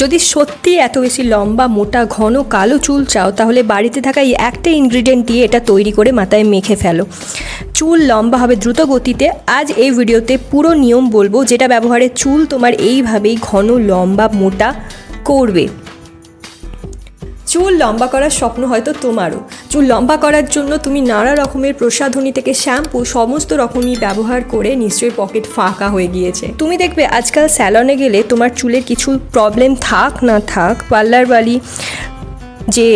যদি সত্যি এত বেশি লম্বা, মোটা, ঘন, কালো চুল চাও, তাহলে বাড়িতে থাকা এই একটা ইনগ্রিডিয়েন্ট দিয়ে এটা তৈরি করে মাথায় মেখে ফেলো। চুল লম্বা হবে দ্রুত গতিতে আজ এই ভিডিওতে পুরো নিয়ম বলব যেটা ব্যবহারে চুল তোমার এইভাবেই ঘন, লম্বা, মোটা করবে। চুল লম্বা করার স্বপ্ন হয়তো তোমারও। চুল লম্বা করার জন্য তুমি নানা রকমের প্রসাধনী থেকে শ্যাম্পু, সমস্ত রকমই ব্যবহার করে নিশ্চয়ই পকেট ফাঁকা হয়ে গিয়েছে। তুমি দেখবে আজকাল স্যালনে গেলে তোমার চুলের কিছু প্রবলেম থাক না থাক পার্লারওয়ালি যে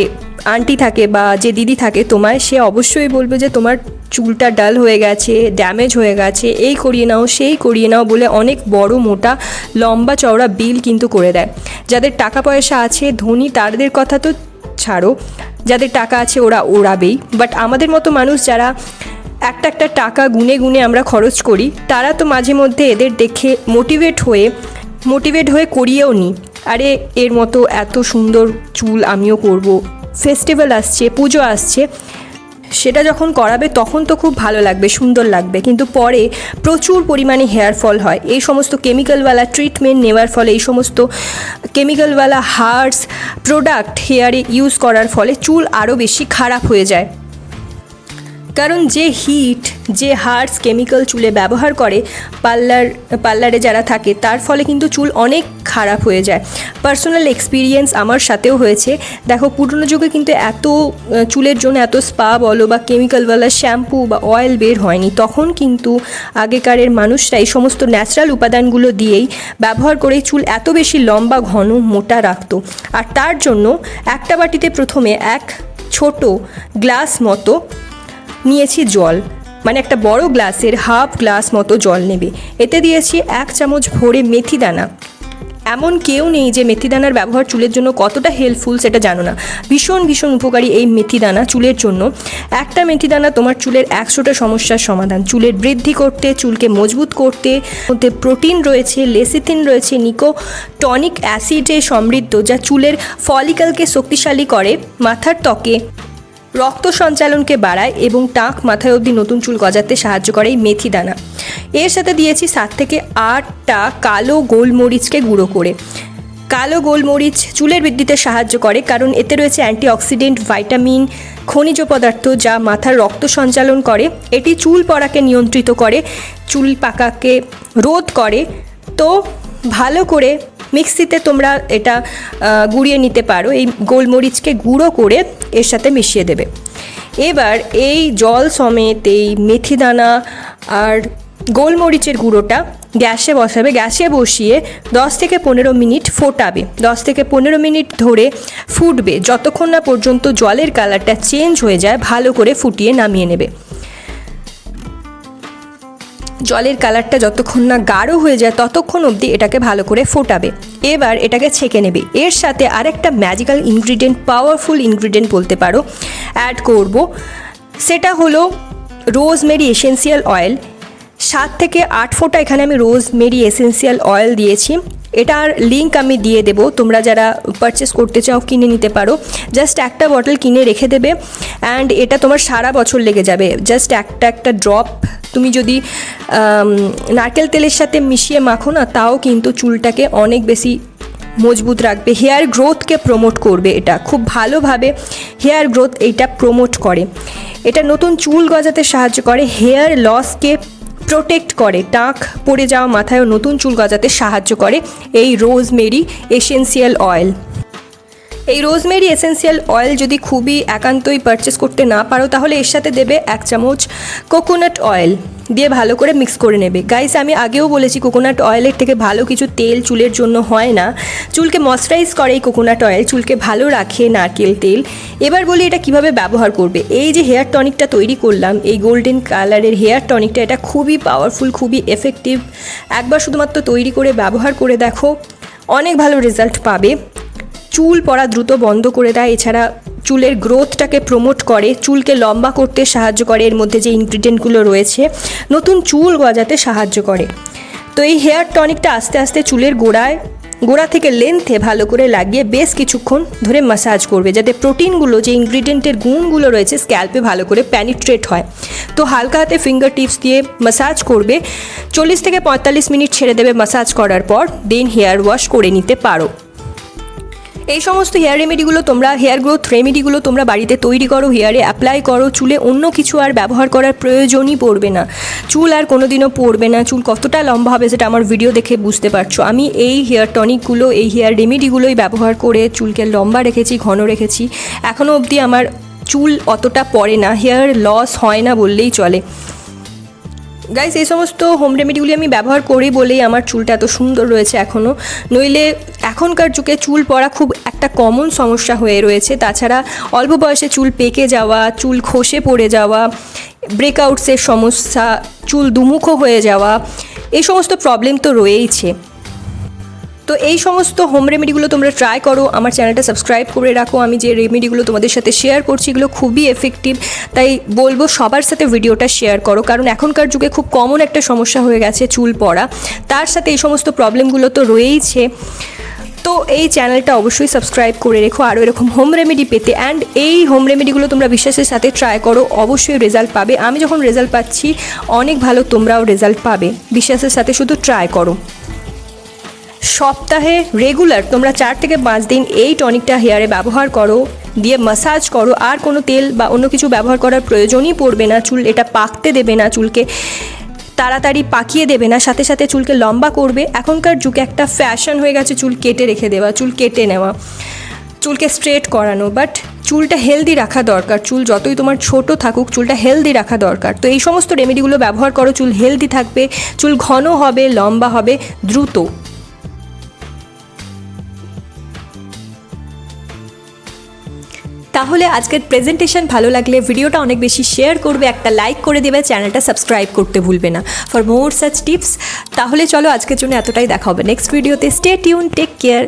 আন্টি থাকে বা যে দিদি থাকে, তোমায় সে অবশ্যই বলবে যে তোমার চুলটা ডাল হয়ে গেছে, ড্যামেজ হয়ে গেছে, এই করিয়ে নাও, সেই করিয়ে নাও বলে অনেক বড় মোটা লম্বা চওড়া বিল কিন্তু করে দেয়। যাদের টাকা পয়সা আছে, ধনী, তাদের কথা তো ছাড়ো। যাদের টাকা আছে ওরা ওড়াবেই। বাট আমাদের মতো মানুষ যারা একটা একটা টাকা গুনে গুনে আমরা খরচ করি, তারা তো মাঝে মধ্যে এদের দেখে মোটিভেট হয়ে মোটিভেট হয়ে করিয়েও নিই আরে, এর মতো এত সুন্দর চুল আমিও করব। ফেস্টিভ্যাল আসছে, পুজো আসছে সেটা যখন করাবে তখন তো খুব ভালো লাগবে, সুন্দর লাগবে। কিন্তু পরে প্রচুর পরিমাণে হেয়ার ফল হয়। এই সমস্ত কেমিক্যালওয়ালা ট্রিটমেন্ট নেওয়ার ফলে, এই সমস্ত কেমিক্যালওয়ালা হার্স প্রোডাক্ট হেয়ারে ইউজ করার ফলে চুল আরও বেশি খারাপ হয়ে যায়। কারণ যে হিট যে হার্স কেমিক্যাল চুলে ব্যবহার করে, পার্লার, পার্লারে যারা থাকে, তার ফলে কিন্তু চুল অনেক খারাপ হয়ে যায়। পার্সোনাল এক্সপিরিয়েন্স আমার সাথেও হয়েছে। দেখো, পুরনো যুগে কিন্তু এত চুলের জন্য এত স্পা বলো বা কেমিক্যালওয়ালা শ্যাম্পু বা অয়েল বের হয়নি। তখন কিন্তু আগেকারের মানুষরা এই সমস্ত ন্যাচারাল উপাদানগুলো দিয়েই ব্যবহার করে চুল এত বেশি লম্বা, ঘন, মোটা রাখত। আর তার জন্য একটা বাটিতে প্রথমে এক ছোট গ্লাস মতো নিয়েছি জল। মানে একটা বড় গ্লাসের হাফ গ্লাস মতো জল নেবে। এতে দিয়েছি এক চামচ ভরে মেথি দানা। এমন কেউ নেই যে মেথি দানার ব্যবহার চুলের জন্য কতটা হেল্পফুল সেটা জানো না। ভীষণ ভীষণ উপকারী এই মেথি দানা চুলের জন্য। একটা মেথি দানা তোমার চুলের একশোটা সমস্যার সমাধান। চুলের বৃদ্ধি করতে, চুলকে মজবুত করতে, মধ্যে প্রোটিন রয়েছে লেসিথিন রয়েছে নিকো টনিক অ্যাসিডে সমৃদ্ধ, যা চুলের ফলিকলকে শক্তিশালী করে, মাথার ত্বকে। রক্ত সঞ্চালনকে বাড়ায় এবং টাক মাথায় অবধি নতুন চুল গজাতে সাহায্য করে এই মেথি দানা। এর সাথে দিয়েছি সাত থেকে আটটা কালো গোলমরিচকে গুঁড়ো করে। কালো গোলমরিচ চুলের বৃদ্ধিতে সাহায্য করে কারণ এতে রয়েছে অ্যান্টিঅক্সিডেন্ট, ভাইটামিন, খনিজ পদার্থ যা মাথার রক্ত সঞ্চালন করে। এটি চুল পড়াকে নিয়ন্ত্রিত করে, চুল পাকাকে রোধ করে। তো ভালো করে মিক্সিতে তোমরা এটা গুঁড়িয়ে নিতে পারো। এই গোলমরিচকে গুঁড়ো করে এর সাথে মিশিয়ে দেবে। এবার এই জল সমেত এই মেথি দানা আর গোলমরিচের গুঁড়োটা গ্যাসে বসাবে। গ্যাসে বসিয়ে দশ থেকে পনেরো মিনিট ফোটাবে। দশ থেকে পনেরো মিনিট ধরে ফুটবে। যতক্ষণ না পর্যন্ত জলের কালারটা চেঞ্জ হয়ে যায়, ভালো করে ফুটিয়ে নামিয়ে নেবে। জলের কালারটা যতক্ষণ না গাঢ় হয়ে যায়, ততক্ষণ অবধি এটাকে ভালো করে ফোটাবে। এবার এটাকে ছেঁকে নেবে। এর সাথে আরেকটা ম্যাজিক্যাল ইনগ্রিডিয়েন্ট পাওয়ারফুল ইনগ্রিডিয়েন্ট বলতে পারো অ্যাড করব। সেটা হলো রোজমেরি এসেন্সিয়াল অয়েল সাত থেকে আট ফোঁটা এখানে আমি রোজ মেরি এসেন্সিয়াল অয়েল দিয়েছি। এটার লিঙ্ক আমি দিয়ে দেব। তোমরা যারা পারচেস করতে চাও, কিনে নিতে পারো। জাস্ট একটা বটল কিনে রেখে দেবে। অ্যান্ড এটা তোমার সারা বছর লেগে যাবে। জাস্ট একটা একটা ড্রপ তুমি যদি নারকেল তেলের সাথে মিশিয়ে মাখো না, তাও কিন্তু চুলটাকে অনেক বেশি মজবুত রাখবে। হেয়ার গ্রোথকে প্রমোট করবে এটা। খুব ভালোভাবে হেয়ার গ্রোথ এইটা প্রমোট করে। এটা নতুন চুল গজাতে সাহায্য করে। হেয়ার লসকে প্রোটেক্ট করে। টাক পড়ে যাওয়া মাথায় নতুন চুল গজাতে সাহায্য করে এই রোজমেরি এসেন্সিয়াল অয়েল। এই রোজমেরি এসেন্সিয়াল অয়েল যদি খুবই একান্তই পারচেস করতে না পারো, তাহলে এর সাথে দেবে এক চামচ কোকোনাট অয়েল দিয়ে ভালো করে মিক্স করে নেবে। গাইস আমি আগেও বলেছি কোকোনাট অয়েলের থেকে ভালো কিছু তেল চুলের জন্য হয় না। চুলকে ময়শ্চারাইজ করে এই কোকোনাট অয়েল চুলকে ভালো রাখে নারকেল তেল। এবার বলি এটা কীভাবে ব্যবহার করবে। এই যে হেয়ার টনিকটা তৈরি করলাম, এই গোল্ডেন কালারের হেয়ার টনিকটা এটা খুবই পাওয়ারফুল খুবই এফেক্টিভ একবার শুধুমাত্র তৈরি করে ব্যবহার করে দেখো, অনেক ভালো রেজাল্ট পাবে। চুল পড়া দ্রুত বন্ধ করে দেয়। এছাড়া চুলের গ্রোথটাকে প্রমোট করে, চুলকে লম্বা করতে সাহায্য করে। এর মধ্যে যে ইনগ্রিডিয়েন্টগুলো রয়েছে, নতুন চুল গজাতে সাহায্য করে। তো এই হেয়ার টনিকটা আস্তে আস্তে চুলের গোড়ায়, গোড়া থেকে লেন্থে ভালো করে লাগিয়ে বেশ কিছুক্ষণ ধরে মাসাজ করবে, যাতে প্রোটিনগুলো যে ইনগ্রিডিয়েন্টের গুণগুলো রয়েছে স্ক্যাল্পে ভালো করে প্যানিট্রেট হয়। তো হালকা হাতে ফিঙ্গার টিপস দিয়ে মাসাজ করবে। চল্লিশ থেকে পঁয়তাল্লিশ মিনিট ছেড়ে দেবে মাসাজ করার পর দেন হেয়ার ওয়াশ করে নিতে পারো। এই সমস্ত হেয়ার রেমেডিগুলো তোমরা হেয়ার গ্রোথ রেমেডিগুলো তোমরা বাড়িতে তৈরি করো হেয়ারে অ্যাপ্লাই করো, চুলে অন্য কিছু আর ব্যবহার করার প্রয়োজনই পড়বে না। চুল আর কোনোদিনও পড়বে না, চুল কতটা লম্বা হবে সেটা আমার ভিডিও দেখে বুঝতে পারছ। আমি এই হেয়ার টনিকগুলো এই হেয়ার রেমেডিগুলোই ব্যবহার করে চুলকে লম্বা রেখেছি, ঘন রেখেছি। এখনও অবধি আমার চুল অতটা পড়ে না হেয়ার লস হয় না বললেই চলে। গাইস এই সমস্ত হোম রেমেডিগুলি আমি ব্যবহার করি বলেই আমার চুলটা এত সুন্দর রয়েছে এখনও নইলে এখনকার যুগে চুল পড়া খুব একটা কমন সমস্যা হয়ে রয়েছে। তাছাড়া অল্প বয়সে চুল পেকে যাওয়া, চুল খসে পড়ে যাওয়া ব্রেকআউটসের সমস্যা, চুল দুমুখো হয়ে যাওয়া, এই সমস্ত প্রবলেম তো রয়েইছে। তো এই সমস্ত হোম রেমেডিগুলো তোমরা ট্রাই করো। আমার চ্যানেলটা সাবস্ক্রাইব করে রাখো। আমি যে রেমেডিগুলো তোমাদের সাথে শেয়ার করছি, এগুলো খুবই এফেক্টিভ তাই বলব সবার সাথে ভিডিওটা শেয়ার করো। কারণ এখনকার যুগে খুব কমন একটা সমস্যা হয়ে গেছে চুল পড়া। তার সাথে এই সমস্ত প্রবলেমগুলো তো রয়েইছে। তো এই চ্যানেলটা অবশ্যই সাবস্ক্রাইব করে রেখো। আরও এরকম হোম রেমেডি পেতে। অ্যান্ড এই হোম রেমেডিগুলো তোমরা বিশ্বাসের সাথে ট্রাই করো। অবশ্যই রেজাল্ট পাবে। আমি যখন রেজাল্ট পাচ্ছি, অনেক ভালো তোমরাও রেজাল্ট পাবে। বিশ্বাসের সাথে শুধু ট্রাই করো। সপ্তাহে রেগুলার তোমরা চার থেকে পাঁচ দিন এই টনিকটা হেয়ারে ব্যবহার করো, দিয়ে মাসাজ করো, আর কোনো তেল বা অন্য কিছু ব্যবহার করার প্রয়োজনই পড়বে না, চুল এটা পাকতে দেবে না, চুলকে তাড়াতাড়ি পাকিয়ে দেবে না, সাথে সাথে চুলকে লম্বা করবে। এখনকার যুগে একটা ফ্যাশন হয়ে গেছে চুল কেটে রেখে দেওয়া, চুল কেটে নেওয়া, চুলকে স্ট্রেট করানো বাট চুলটা হেলদি রাখা দরকার। চুল যতই তোমার ছোট থাকুক, চুলটা হেলদি রাখা দরকার। তো এই সমস্ত রেমেডিগুলো ব্যবহার করো, চুল হেলদি থাকবে, চুল ঘন হবে, লম্বা হবে, দ্রুত। তাহলে আজকের প্রেজেন্টেশন ভালো লাগলে ভিডিওটা অনেক বেশি শেয়ার করবে, একটা লাইক করে দেবে চ্যানেলটা সাবস্ক্রাইব করতে ভুলবে না। ফর মোর সাচ টিপস তাহলে চলো আজকের জন্য এতটাই দেখা হবে। নেক্সট ভিডিওতে স্টে টিউন টেক কেয়ার